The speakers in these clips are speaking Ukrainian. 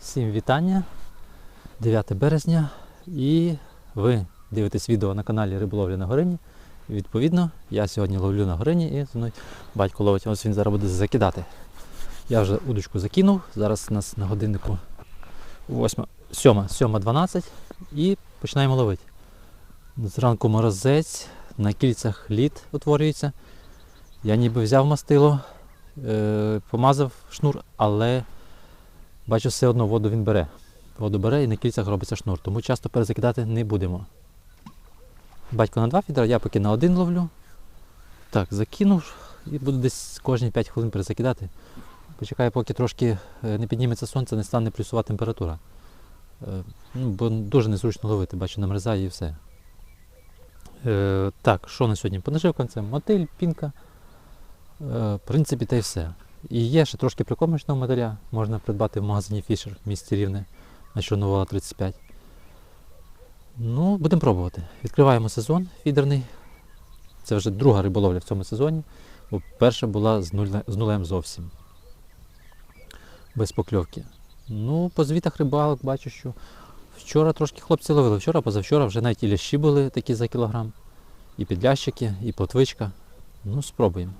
Всім вітання. 9 березня. І ви дивитесь відео на каналі Риболовля на Горині. Відповідно, я сьогодні ловлю на Горині і зі мною батько ловить. Ось він зараз буде закидати. Я вже удочку закинув. Зараз у нас на годиннику 8, 7, 7.12 і починаємо ловити. Зранку морозець, на кільцях лід утворюється. Я ніби взяв мастило, е, помазав шнур, але бачу, все одно воду він бере. Воду бере і на кільцях робиться шнур, тому часто перезакидати не будемо. Батько на два фідера, я поки на один ловлю. Так, закинув і буду десь кожні 5 хвилин перезакидати. Почекаю, поки трошки е, не підніметься сонце, не стане плюсова температура. Е, Ну, бо дуже незручно ловити, бачу, намерзає і все. Е, так, що на сьогодні? По наживкам це мотиль, пінка. Е, в принципі, та й все. І є ще трошки прикормочного мотиля. Можна придбати в магазині Fisher в місті Рівне на Чорновола 35. Ну, будемо пробувати. Відкриваємо сезон фідерний. Це вже друга риболовля в цьому сезоні. Бо перша була з, нуле, з нулем зовсім. Без покльовки. Ну, по звітах рибалок бачу, що вчора трошки хлопці ловили. Вчора, позавчора вже навіть і лящі були такі за кілограм. І підлящики, і плотвичка. Ну, спробуємо.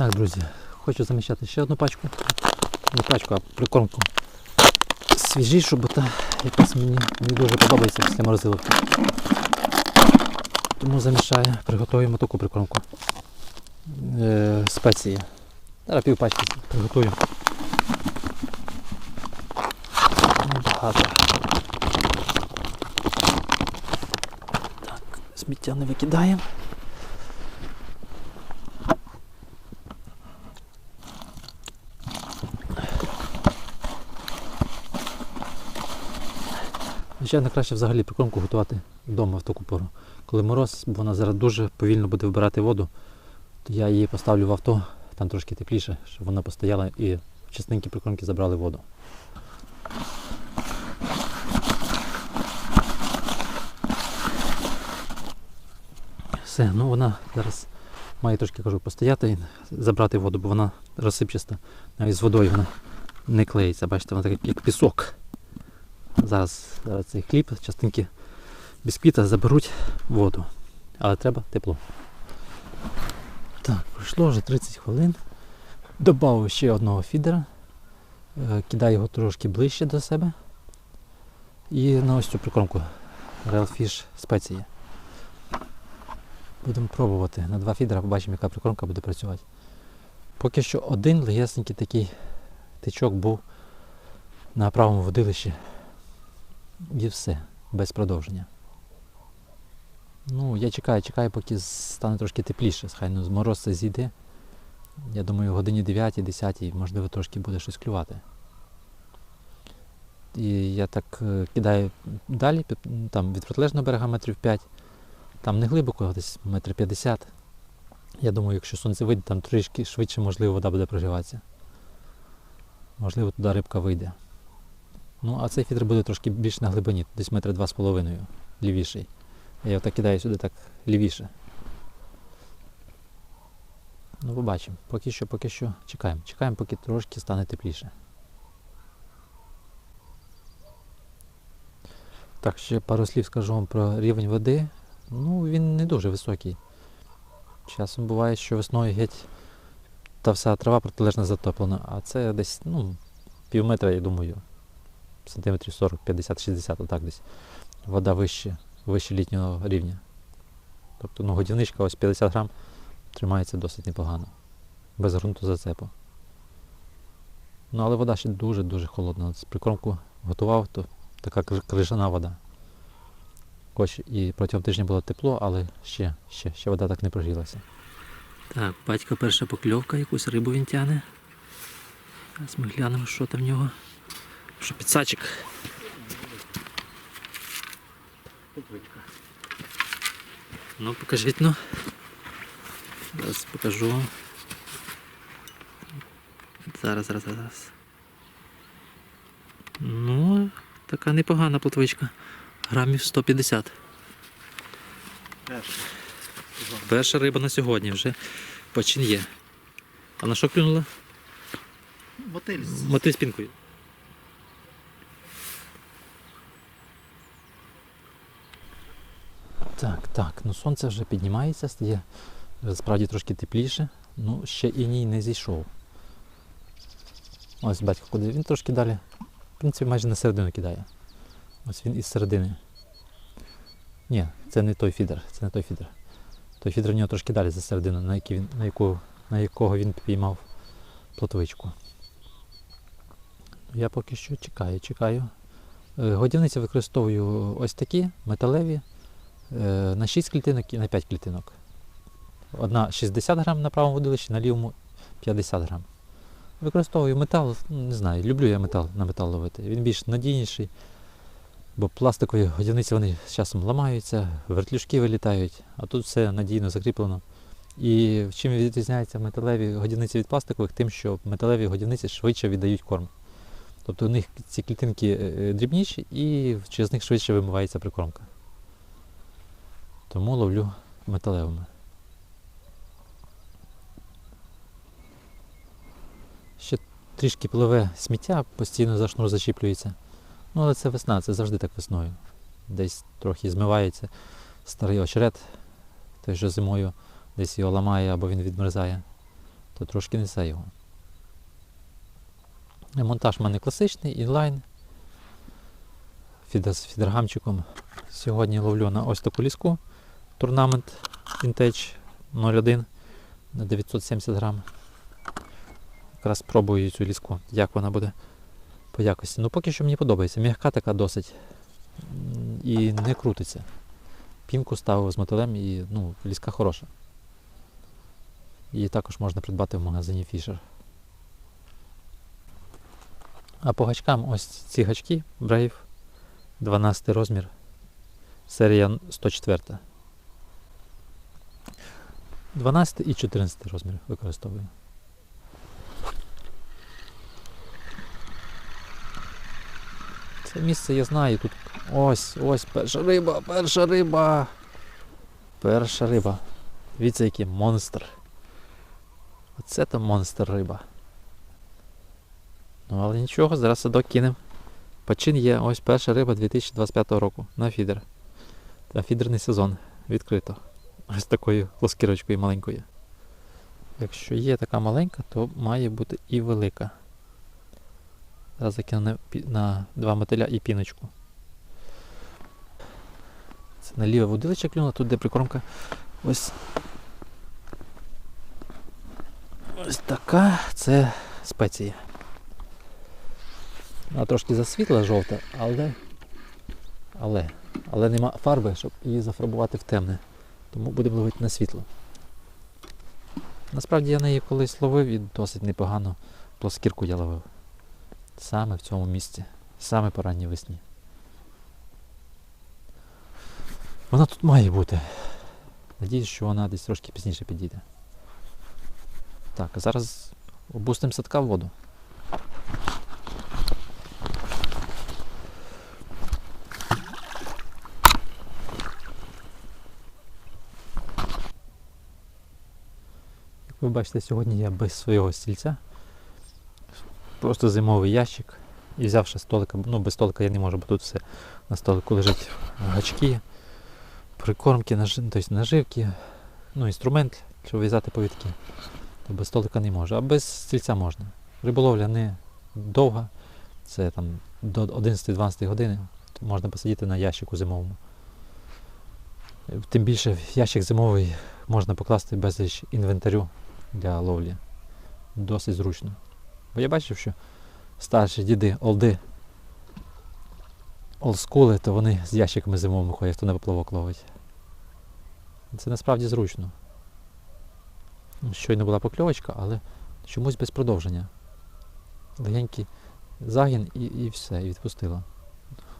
Так, друзі, хочу заміщати ще одну пачку. Не пачку, а прикормку. Свіжішу, бо та якась мені не дуже подобається після морозилок. Тому замішаю, приготуємо таку прикормку. Е, спеції. Зараз пів пачки приготую. Багато. Так, сміття не викидаємо. Звичайно, краще взагалі прикормку готувати вдома в таку пору. Коли мороз, бо вона зараз дуже повільно буде вбирати воду, то я її поставлю в авто, там трошки тепліше, щоб вона постояла і частинки прикормки забрали воду. Все, ну вона зараз має трошки кажу постояти і забрати воду, бо вона розсипчаста. Навіть з водою вона не клеїться. Бачите, вона така як пісок. Зараз, зараз цей хліб, частинки бісквіта заберуть воду. Але треба тепло. Так, пройшло вже 30 хвилин. Добавив ще одного фідера. Е, Кидаю його трошки ближче до себе. І на ось цю прикормку Real Fish спеції. Будемо пробувати на два фідера, побачимо, яка прикормка буде працювати. Поки що один легесенький такий тичок був на правому водилищі. І все, без продовження. Ну, я чекаю, чекаю, поки стане трошки тепліше, хай ну, мороз це зійде. Я думаю, в годині 9-10, можливо, трошки буде щось клювати. І я так е, кидаю далі, там від протилежного берега метрів 5, там не глибоко, десь метр 50. Я думаю, якщо сонце вийде, там трішки швидше, можливо, вода буде прогріватися. Можливо, туди рибка вийде. Ну, а цей фідер буде трошки більш на глибині, десь метра два з половиною лівіший. Я його так кидаю сюди так лівіше. Ну, побачимо. Поки що, поки що чекаємо. Чекаємо, поки трошки стане тепліше. Так, ще пару слів скажу вам про рівень води. Ну, він не дуже високий. Часом буває, що весною геть та вся трава протилежно затоплена, а це десь, ну, пів метра, я думаю, сантиметрів 40, 50, 60, отак десь. Вода вище, вище літнього рівня. Тобто ну, годівничка ось 50 грам тримається досить непогано. Без ґрунту зацепу. Ну але вода ще дуже-дуже холодна. От прикормку готував, то така крижана вода. Хоч і протягом тижня було тепло, але ще, ще, ще вода так не прогрілася. Так, батька перша покльовка, якусь рибу він тяне. Зараз ми глянемо, що там в нього. Що підсачик. Ну, покажіть, ну. Зараз покажу. вам. Зараз, зараз, зараз. Ну, така непогана плотвичка. Грамів 150. Перший. Перша риба на сьогодні вже почин є. А на що клюнула? Мотиль. Мотиль з пінкою. Так, так, ну сонце вже піднімається, стає вже справді трошки тепліше. Ну, ще і ній не зійшов. Ось батько куди він трошки далі. В принципі, майже на середину кидає. Ось він із середини. Ні, це не той фідер, це не той фідер. Той фідер в нього трошки далі за середину, на, який він, на, яку, на якого він піймав плотвичку. Я поки що чекаю, чекаю. Е, Годівниці використовую ось такі металеві е, на 6 клітинок і на 5 клітинок. Одна 60 грам на правому водилищі, на лівому 50 грам. Використовую метал, не знаю, люблю я метал на метал ловити. Він більш надійніший, бо пластикові годівниці вони з часом ламаються, вертлюжки вилітають, а тут все надійно закріплено. І чим відрізняються металеві годівниці від пластикових, тим, що металеві годівниці швидше віддають корм. Тобто у них ці клітинки е, е, дрібніші і через них швидше вимивається прикормка. Тому ловлю металевими. Ще трішки пливе сміття, постійно за шнур зачіплюється. Ну, але це весна, це завжди так весною. Десь трохи змивається старий очерет, той, що зимою десь його ламає або він відмерзає, то трошки несе його. Е, Монтаж в мене класичний, інлайн. З фідергамчиком. Сьогодні ловлю на ось таку ліску. Турнамент Vintage 01 на 970 грам. Якраз спробую цю ліску, як вона буде по якості. Ну поки що мені подобається. М'яка така досить. І не крутиться. Пінку ставив з мотилем і ну, ліска хороша. Її також можна придбати в магазині Fisher. А по гачкам ось ці гачки Brave 12 розмір. Серія 104. 12 і 14 розмір використовую. Це місце я знаю. Тут ось, ось перша риба, перша риба. Перша риба. Дивіться, який монстр. Оце то монстр риба. Ну, але нічого, зараз садок кинемо. Почин є ось перша риба 2025 року на фідер. Та фідерний сезон відкрито. Ось такою плоскірочкою маленькою. Якщо є така маленька, то має бути і велика. Зараз закину на, на два мотиля і піночку. Це на ліве водилище клюнуло, тут де прикормка. Ось. Ось така це спеція. Вона трошки засвітла жовта, але. Але. Але нема фарби, щоб її зафарбувати в темне. Тому будемо ловити на світло. Насправді я неї колись ловив і досить непогано плоскірку я ловив. Саме в цьому місці. Саме по ранній весні. Вона тут має бути. Надіюсь, що вона десь трошки пізніше підійде. Так, а зараз опустимо садка в воду. Ви бачите, сьогодні я без свого стільця. Просто зимовий ящик. І взявши столика, ну без столика я не можу, бо тут все на столику лежать гачки, прикормки, нажи- тобто наживки, ну, інструмент, щоб в'язати повідки. То без столика не можу, а без стільця можна. Риболовля не довга, це там до 11-12 години можна посидіти на ящику зимовому. Тим більше ящик зимовий можна покласти безліч інвентарю для ловлі. Досить зручно. Бо я бачив, що старші діди, олди олдскули, то вони з ящиками зимовими ходять, хто на поплавок ловить. Це насправді зручно. Щойно була покльовочка, але чомусь без продовження. Легенький загін і, і все, і відпустила.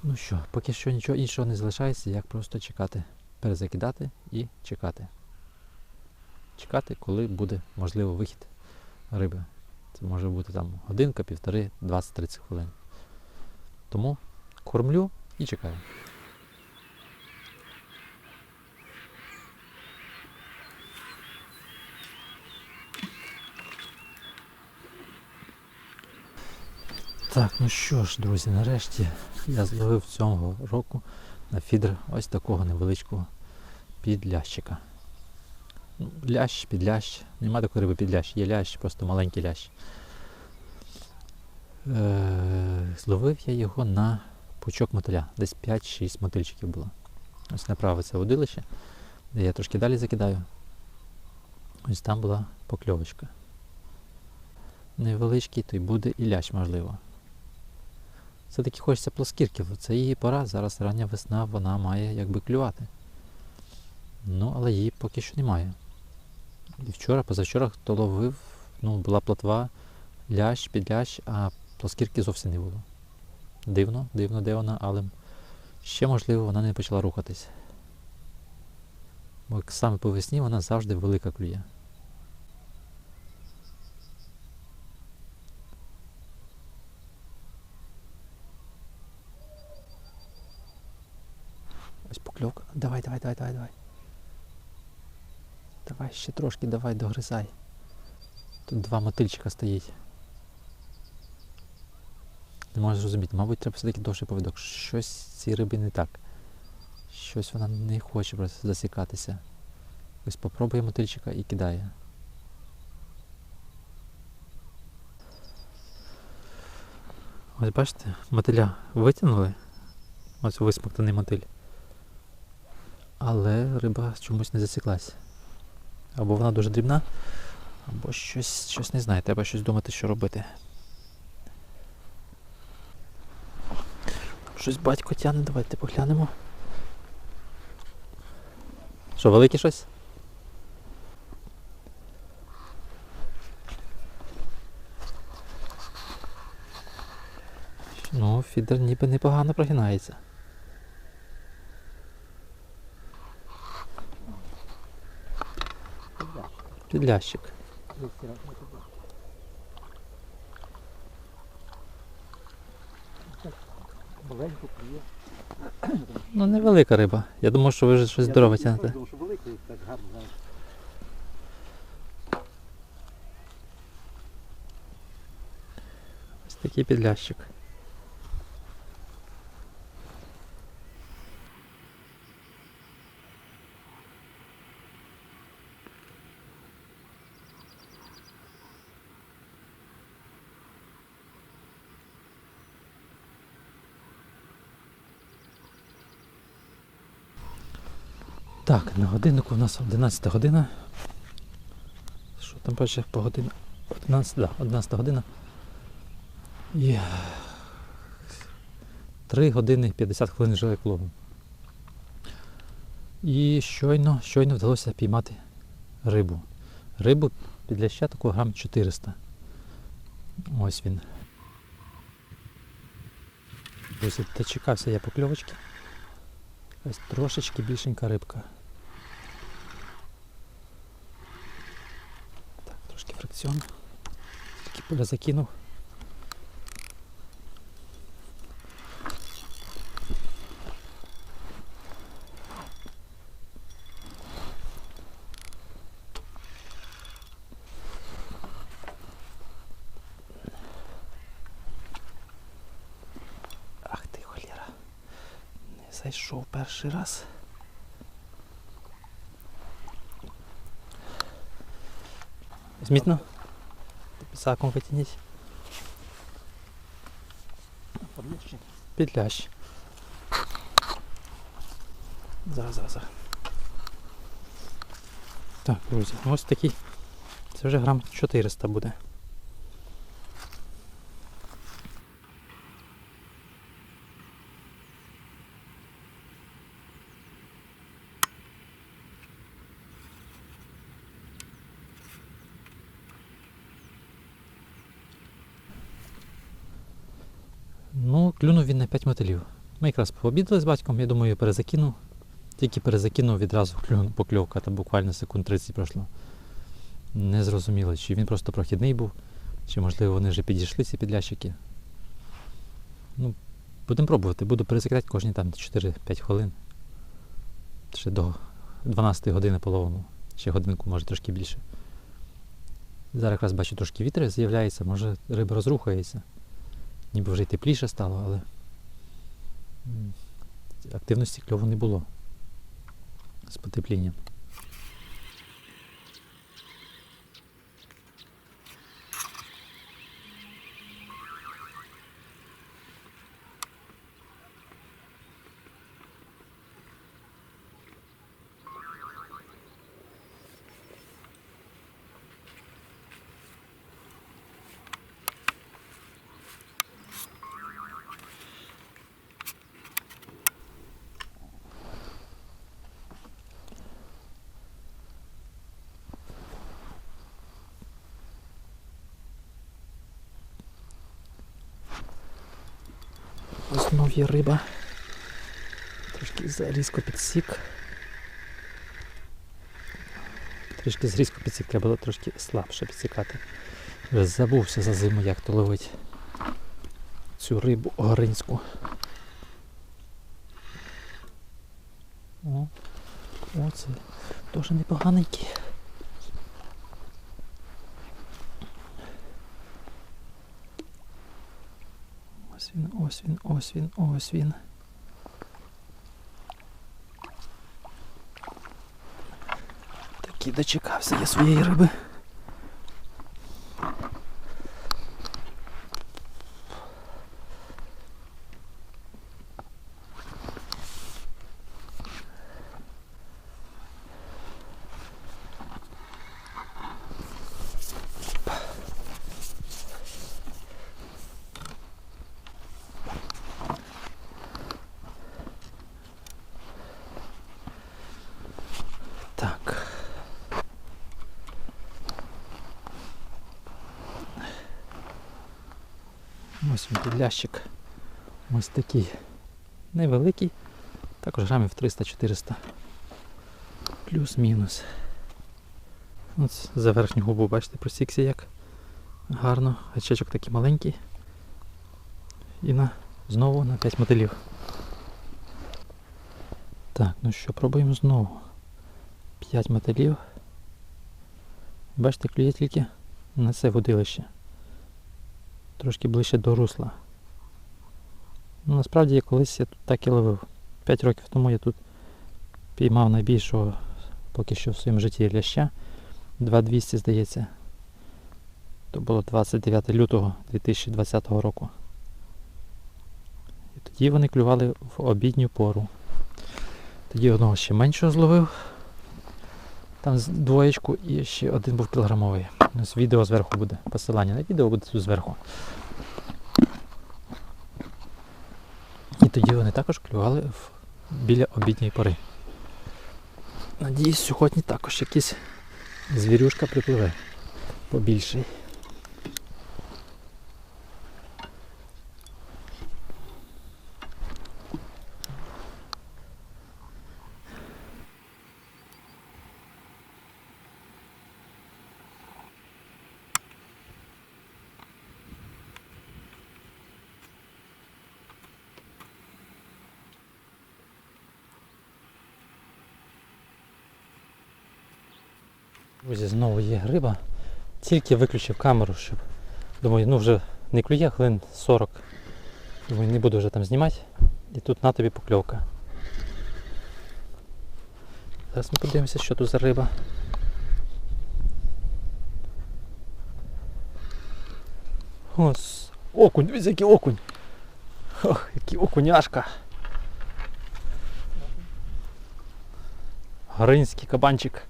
Ну що, поки що нічого іншого не залишається, як просто чекати, перезакидати і чекати. Чекати, коли буде можливо вихід риби. Це може бути там годинка, півтори, 20-30 хвилин. Тому кормлю і чекаю. Так, ну що ж, друзі, нарешті я зловив цього року на фідер ось такого невеличкого підлящика. Ну, лящ, підлящ. Нема такої риби підлящ, є лящ, просто маленький лящ. Е, зловив я його на пучок мотиля. Десь 5-6 мотильчиків було. Ось направо це водилище, я трошки далі закидаю. Ось там була покльовочка. Невеличкий, то й буде і лящ, можливо. Все-таки хочеться плоскірків. Це її пора, зараз рання весна, вона має якби клювати. Ну, але її поки що немає. І вчора, позавчора, хто ловив, ну, була плотва, лящ, підлящ, а плоскірки зовсім не було. Дивно, дивно, де вона, але ще, можливо, вона не почала рухатись. Бо саме по весні вона завжди велика клює. Ось покльовка. Давай, давай, давай, давай, давай. Давай ще трошки, давай, догризай. Тут два мотильчика стоїть. Не можу зрозуміти, мабуть, треба все-таки довший повідок. Щось цій рибі не так. Щось вона не хоче просто засікатися. Ось попробує мотильчика і кидає. Ось бачите, мотиля витягнули. Ось висмоктаний мотиль. Але риба чомусь не засіклась. Або вона дуже дрібна, або щось, щось не знаю, треба щось думати, що робити. Щось батько тяне, давайте поглянемо. Що, велике щось? Ну, фідер ніби непогано прогинається. Підлящик. Ну, невелика риба. Я думав, що ви вже щось здорове тягнете. Ось такий підлящик. Так, на годиннику у нас 11 година. Що там пише по годину? 11, да, 11 година. І 3 години 50 хвилин як ловимо. І щойно, щойно вдалося піймати рибу. Рибу підляща такого грам 400. Ось він. Друзі, дочекався я покльовочки. Ось трошечки більшенька рибка. Так, фрикціон. Тільки поля закинув. Ах ти холєра. Не зайшов перший раз. Ну. Пісаком витягніть. Підлящ. Зараз, зараз, зараз. Так, друзі, ось такий. Це вже грам 400 буде. Ну, клюнув він на 5 мотилів. Ми якраз пообідали з батьком, я думаю, перезакинув. Тільки перезакинув відразу клюнув покльовка, там буквально секунд 30 пройшло. Не зрозуміло, чи він просто прохідний був, чи можливо вони вже підійшли ці підлящики. Ну, будемо пробувати, буду перезакидати кожні там 4-5 хвилин. Ще до 12 години половину. Ще годинку, може трошки більше. Зараз якраз бачу трошки вітер з'являється, може риба розрухається. Ніби вже й тепліше стало, але активності кльову не було з потеплінням. Знов є риба. Трошки зарізко підсік. Трішки зрізко підсік, треба було трошки слабше підсікати. Вже забувся за зиму, як то ловить цю рибу горинську. О, о, це теж непоганенький. Ось він, ось він, ось він, Такий дочекався я своєї риби. Ось він. Ось такий невеликий. Також грамів 300-400. Плюс-мінус. Ось за верхню губу, бачите, просікся як гарно. Гачечок такий маленький. І на, знову на 5 мотилів. Так, ну що, пробуємо знову. 5 мотилів. Бачите, клює тільки на це водилище. Трошки ближче до русла. Ну, насправді я колись я тут так і ловив. 5 років тому я тут піймав найбільшого поки що в своєму житті ляща. 2200, здається. То було 29 лютого 2020 року. І тоді вони клювали в обідню пору. Тоді одного ще меншого зловив. Там двоєчку і ще один був кілограмовий. Ось відео зверху буде. Посилання на відео буде тут зверху. І тоді вони також клювали в, біля обідньої пори. Надіюсь, сьогодні також якийсь звірюшка припливе побільший. Друзі, знову є риба. Тільки виключив камеру, щоб. Думаю, ну вже не клює хвилин 40. Думаю, не буду вже там знімати. І тут на тобі покльовка. Зараз ми подивимося, що тут за риба. Ось. Окунь, дивіться, який окунь. Ох, який окуняшка. Гаринський кабанчик.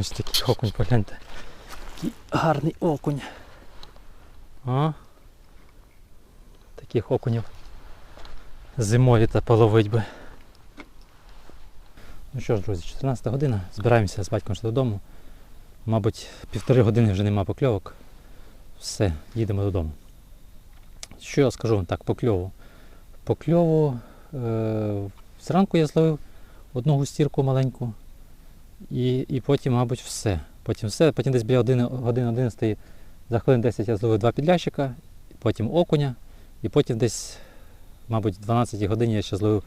Ось такий окунь, погляньте. Який гарний окунь. О. Таких окунів зимові та половить би. Ну що ж, друзі, 14 година. Збираємося з батьком ще додому. Мабуть, півтори години вже нема покльовок. Все, їдемо додому. Що я скажу вам так, по кльову? По кльову е- зранку я зловив одну густірку маленьку. І, і потім, мабуть, все. Потім все. Потім десь біля години, години 11 за хвилин 10 я зловив два підлящика, потім окуня, і потім десь, мабуть, в 12 годині я ще зловив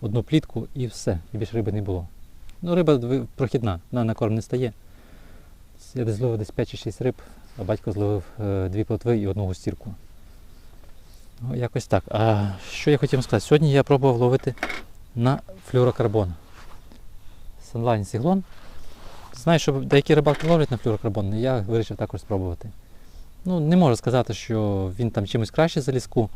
одну плітку і все. І більше риби не було. Ну, риба прохідна, вона на корм не стає. Я десь зловив десь 5 чи 6 риб, а батько зловив е, дві плотви і одну густірку. Ну, якось так. А що я хотів сказати? Сьогодні я пробував ловити на флюрокарбон. Sunline Сіглон. Знаю, що деякі рибалки ловлять на флюрокарбон, і я вирішив також спробувати. Ну, не можу сказати, що він там чимось краще за ліску.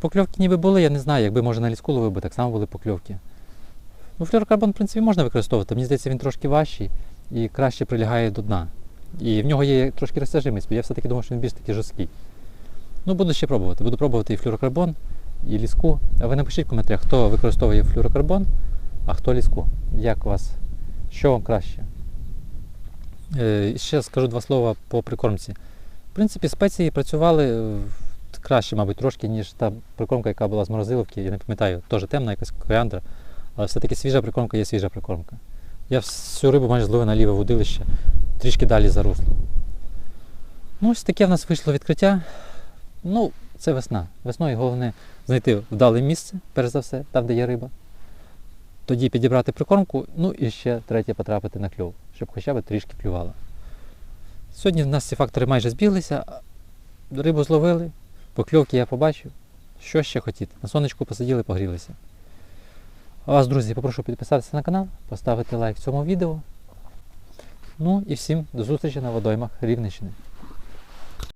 Покльовки ніби були, я не знаю, якби може на ліску ловив, би так само були покльовки. Ну, флюрокарбон, в принципі, можна використовувати. Мені здається, він трошки важчий і краще прилягає до дна. І в нього є трошки розтяжимість, бо я все-таки думав, що він більш такий жорсткий. Ну, буду ще пробувати. Буду пробувати і флюрокарбон, і ліску. А ви напишіть в коментарях, хто використовує флюрокарбон, а хто ліску. Як у вас? Що вам краще? Е, ще скажу два слова по прикормці. В принципі, спеції працювали краще, мабуть, трошки, ніж та прикормка, яка була з морозиловки, я не пам'ятаю, теж темна якась коріандра, але все-таки свіжа прикормка є свіжа прикормка. Я всю рибу майже зловив на ліве водилище, трішки далі за русло. Ну, ось таке в нас вийшло відкриття. Ну, це весна. Весною головне знайти вдале місце, перш за все, там, де є риба. Тоді підібрати прикормку, ну і ще третє потрапити на кльов, щоб хоча б трішки клювало. Сьогодні в нас ці фактори майже збіглися. Рибу зловили, покльовки я побачив. Що ще хотіти? На сонечку посиділи, погрілися. А вас, друзі, попрошу підписатися на канал, поставити лайк цьому відео. Ну і всім до зустрічі на водоймах Рівненщини.